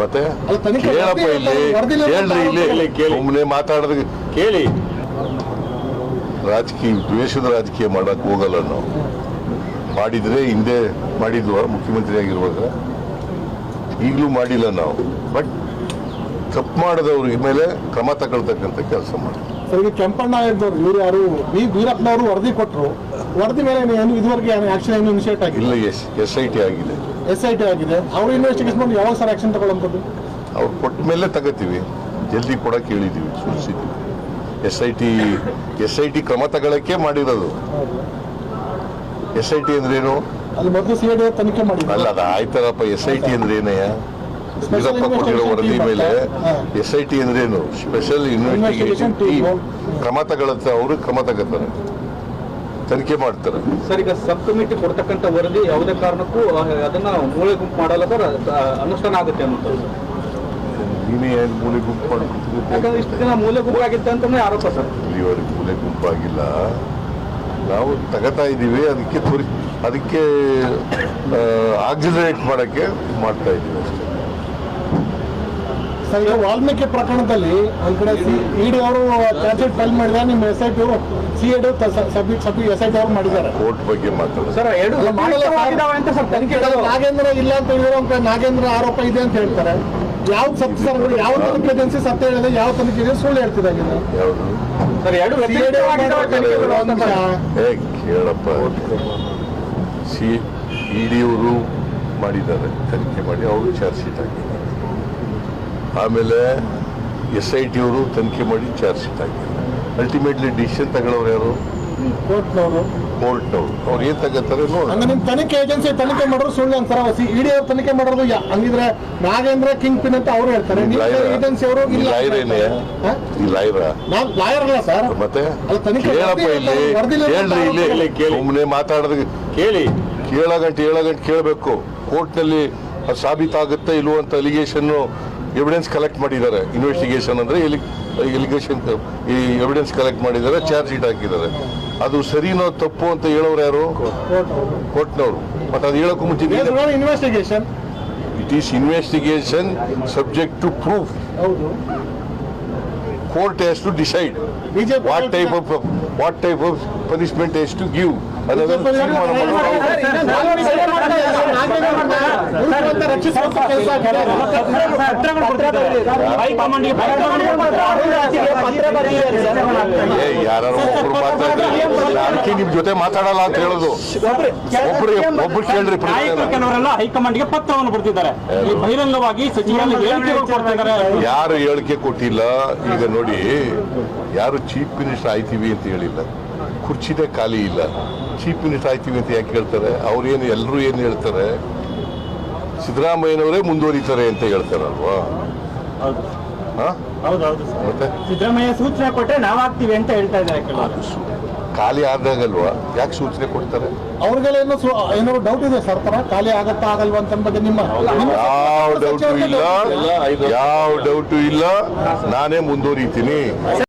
ಮತ್ತೆ? ಕೇಳಪ್ಪ ಇಲ್ಲಿ. ಕೇಳ್ರಿ ಇಲ್ಲಿ. ಸುಮ್ಮನೆ ಮಾತಾಡೋದು. ಕೇಳಿ. ರಾಜಕೀಯ ದ್ವೇಷದ ರಾಜಕೀಯ ಮಾಡಕ್ ಹೋಗಲ್ಲ ನಾವು. ಮಾಡಿದ್ರೆ ಹಿಂದೆ ಮಾಡಿದ್ವ ಮುಖ್ಯಮಂತ್ರಿ ಆಗಿರುವಾಗ. ಈಗಲೂ ಮಾಡಿಲ್ಲ ನಾವು. ಬಟ್ ತಪ್ಪು ಮಾಡದವ್ರ ಮೇಲೆ ಕ್ರಮ ತಗೊಳ್ತಕ್ಕಂಥ ಕೆಲಸ ಮಾಡಿ ಕೆಂಪಣ್ಣ ಇದ್ದವ್ರು ಇವ್ರು ಯಾರು? ವೀರಪ್ಪನವರು ವರದಿ ಕೊಟ್ಟರು ವರದಿ ಮೇಲೆ ಏನು ಇದುವರೆಗೆ ಆಕ್ಷನ್ ಏನು ಇನಿಷಿಯೇಟ್ ಆಗಿಲ್ಲ? ಎಸ್ ಎಸ್ ಐ ಟಿ ಆಗಿದೆ. ಎಸ್ ಐ ಟಿ ಆಗಿದೆ. ಅವ್ರು ಇನ್ವೆಸ್ಟಿಗೇಷನ್ ಮಾಡಿ ಯಾವಾಗ ಸರ್ ಆಕ್ಷನ್ ತಗೊಳ್ಳೋದು ಅವ್ರು ಕೊಟ್ಟ ಮೇಲೆ ತಗೋತೀವಿ. ಜಲ್ದಿ ಕೊಡಕ್ಕೆ ಹೇಳಿದೀವಿ ಸೂಚಿಸಿದ್ದೀವಿ S I T S I T ಕ್ರಮ ತಗೊಳಕ್ಕೆ ಮಾಡಿರೋದು. ಎಸ್ ಐ ಟಿ ಅಂದ್ರೇನು? ಅಲ್ಲಿ ಮೊದಲು ಸಿ ಐ ತನಿಖೆ ಮಾಡಿ ಅಲ್ಲ ಅದ ಆಯ್ತಾರಪ್ಪ ಎಸ್ ಐ ಟಿ ಅಂದ್ರೆ ಏನಯ್ಯ ವೀರಪ್ಪ ಕೊಟ್ಟಿರೋ ವರದಿ ಮೇಲೆ. ಎಸ್ ಐ ಟಿ ಅಂದ್ರೇನು? ಸ್ಪೆಷಲ್ ಇನ್ವೆಸ್ಟಿಗೇಷನ್ ಟೀಮ್ ಕ್ರಮ ತಗೊಳತ್ತೆ ಅವರು ಕ್ರಮ ತಗೋತಾರೆ. ತನಿಖೆ ಮಾಡ್ತಾರೆ. ಸರ್ ಈಗ ಸಬ್ ಕಮಿಟಿ ಕೊಡ್ತಕ್ಕಂಥ ವರದಿ ಯಾವುದೇ ಕಾರಣಕ್ಕೂ ಅದನ್ನ ಮೂಳೆ ಗುಂಪು ಮಾಡಲ್ಲ ಸರ್ ಅನುಷ್ಠಾನ ಆಗುತ್ತೆ ಅಂತ. ನೀನೇ ಏನು ಮೂಲೆ ಗುಂಪು ಮಾಡ್ಕೊಡ್ತೀನಿ ಯಾಕಂದ್ರೆ ಇಷ್ಟು ದಿನ ಮೂಲೆ ಗುಂಪು ಆಗಿತ್ತು ಅಂತಾನೆ ಆರೋಪ ಸರ್. ಇಲ್ಲಿವರೆಗೆ ಮೂಲೆ ಗುಂಪಾಗಿಲ್ಲ ನಾವು ತಗೋತಾ ಇದ್ದೀವಿ ಅದಕ್ಕೆ ಅದಕ್ಕೆ ಆಕ್ಸಿಲರೇಟ್ ಮಾಡೋಕ್ಕೆ ಮಾಡ್ತಾ ಇದ್ದೀವಿ ಅಷ್ಟೇ. ಈಗ ವಾಲ್ಮೀಕಿ ಪ್ರಕರಣದಲ್ಲಿ ಒಂದ್ ಕಡೆ ಇಡಿ ಅವರು ಕ್ಯಾಸೆಟ್ ಫೈಲ್ ಮಾಡಿದ್ದಾರೆ ನಿಮ್ಮ ಎಸ್ ಐ ಟಿ ಅವರು C I D submit sub S I T ಅವರು ಮಾಡಿದ್ದಾರೆ. ಕೋರ್ಟ್ ಬಗ್ಗೆ ಮಾತಾಡೋದು. ಸರ್ ಎರಡು ಅಲ್ಲ, ಮಾಡಲ್ಲ ಅಂತ ಸರ್ ತನಿಖೆ ಹೇಳೋದು. ನಾಗೇಂದ್ರ ಇಲ್ಲ ಅಂತ ಹೇಳಿದ್ರೆ ಒಂದ್ ಕಡೆ ನಾಗೇಂದ್ರ ಆರೋಪ ಇದೆ ಅಂತ ಹೇಳ್ತಾರೆ. ಯಾವ ಸತ್ಯ ಸರ್ ಯಾವ ತನಿಖೆ ಏಜೆನ್ಸಿ ಸತ್ಯ ಹೇಳಿದೆ ಯಾವ ತನಿಖೆ ಇದೆ ಸುಳ್ಳು ಹೇಳ್ತಿದ್ದಾಗಿದೆ ಯಾವುದು? ಸರ್ ಎರಡು ಕೇಳಪ್ಪ. ಸಿ ಇ ಡಿಯವರು ಮಾಡಿದ್ದಾರೆ ತನಿಖೆ ಮಾಡಿ ಅವರು ಚಾರ್ಜ್ ಶೀಟ್ ಹಾಕಿದ್ದಾರೆ. ಆಮೇಲೆ ಎಸ್ ಐ ಟಿ ಅವರು ತನಿಖೆ ಮಾಡಿ ಚಾರ್ಜ್ ಶೀಟ್ ಹಾಕಿದ್ದಾರೆ ಅಲ್ಟಿಮೇಟ್ಲಿ ಡಿಸಿಷನ್ ತಗೊಳ್ಳೋರು ಯಾರು? ಕೋರ್ಟ್ನವರು. ಕೋರ್ಟ್ನವರು. ಅವ್ರು ಏನ್ ತಗೋತಾರೆ ನೋಡಿ ಹಂಗ ನಿಮ್ ತನಿಖೆ ಏಜೆನ್ಸಿ ತನಿಖೆ ಮಾಡೋರು ಸುಳ್ಳು ಅಂತಾರ. ಇಡಿ ಅವ್ರು ತನಿಖೆ ಮಾಡೋದು ಯಾ- ಹಂಗಿದ್ರೆ ನಾಗೇಂದ್ರ ಕಿಂಗ್ ಪಿನ್ ಅಂತ ಅವ್ರು ಹೇಳ್ತಾರೆ. ನೀವು ಏಜೆನ್ಸಿ ಅವರು ಈ ಇಲ್ಲ ಲಾಯರ್ ಏನೇ? ಹಾ? ಈ ಲಾಯರ ನಾನ್ ಲಾಯರ್ ಅಲ್ಲ ಸರ್ ಮತ್ತೆ? ಅದು ತನಿಖೆ ಕೇಳಪ್ಪ ವರದಿ ಇಲ್ಲಿ. ಇಲ್ಲ, ಕೇಳ್ರಿ ಇಲ್ಲಿ ಕೇಳಿ, ಕೇಳಿ. ಸುಮ್ಮನೆ ಮಾತಾಡೋದು. ಕೇಳಿ. ಕೇಳಗಂಟೆ ಏಳಗಂಟೆ ಏಳ ಗಂಟೆ ಕೇಳಬೇಕು. ಕೋರ್ಟ್ನಲ್ಲಿ ಅದು ಸಾಬೀತಾಗುತ್ತೆ ಇಲ್ವೋ ಅಂತ ಎಲಿಗೇಷನ್ ಎವಿಡೆನ್ಸ್ ಕಲೆಕ್ಟ್ ಮಾಡಿದ್ದಾರೆ. ಇನ್ವೆಸ್ಟಿಗೇಷನ್ ಅಂದ್ರೆ ಎಲಿಗೇಷನ್ ಈ ಎವಿಡೆನ್ಸ್ ಕಲೆಕ್ಟ್ ಮಾಡಿದ್ದಾರೆ ಚಾರ್ಜ್ ಶೀಟ್ ಹಾಕಿದ್ದಾರೆ. ಅದು ಸರಿನೋ ತಪ್ಪು ಅಂತ ಹೇಳೋರು ಯಾರು? ಕೋರ್ಟ್ನವರು ಬಟ್ ಅದು ಹೇಳೋಕ್ಕೂ ಮುಂಚೆ investigation it is investigation subject to proof court has to decide what type of what type of punishment has to give a ಯಾರು ಒಬ್ರು ಮಾತಾಡಿದ್ರೆ ಅದಕ್ಕೆ ನಿಮ್ ಜೊತೆ ಮಾತಾಡಲ್ಲ ಅಂತ ಹೇಳೋದು ಒಬ್ರು ಒಬ್ರು ಕೇಳ್ರಿ. ಕೆಲವರೆಲ್ಲ ಹೈಕಮಾಂಡ್ಗೆ ಪತ್ರವನ್ನು ಬರ್ತಿದ್ದಾರೆ ಈ ಬಹಿರಂಗವಾಗಿ ಸಚಿವರಲ್ಲಿ ಯಾರು ಹೇಳಿಕೆ ಕೊಟ್ಟಿಲ್ಲ ಈಗ ನೋಡಿ ಯಾರು ಚೀಫ್ ಮಿನಿಸ್ಟರ್ ಆಯ್ತೀವಿ ಅಂತ ಹೇಳಿಲ್ಲ ಕುರ್ಚಿನೇ ಖಾಲಿ ಇಲ್ಲ. ಚೀಫ್ ಮಿನಿಸ್ಟರ್ ಆಯ್ತೀವಿ ಅಂತ ಯಾಕೆ ಹೇಳ್ತಾರೆ? ಅವ್ರೇನು ಎಲ್ಲರೂ ಏನು ಹೇಳ್ತಾರೆ? ಸಿದ್ದರಾಮಯ್ಯನವರೇ ಮುಂದುವರಿತಾರೆ ಅಂತ ಹೇಳ್ತಾರಲ್ವಾ? ಮತ್ತೆ? ಸಿದ್ದರಾಮಯ್ಯ ಸೂಚನೆ ಕೊಟ್ಟರೆ ನಾವಾಗ್ತೀವಿ ಅಂತ ಹೇಳ್ತಾ ಇದ್ದಾರೆ ಖಾಲಿ ಆದಾಗಲ್ವಾ? ಯಾಕೆ ಸೂಚನೆ ಕೊಡ್ತಾರೆ? ಅವ್ರಿಗೆಲ್ಲ ಏನೋ ಡೌಟ್ ಇದೆ ಸರ್ ತರ ಖಾಲಿ ಆಗತ್ತಾ ಆಗಲ್ವಾ ಅಂತ ಬಗ್ಗೆ ನಿಮ್ಮ ಯಾವ ಡೌಟು ಇಲ್ಲ. ಯಾವ ಡೌಟು ಇಲ್ಲ. ನಾನೇ ಮುಂದುವರಿತೀನಿ.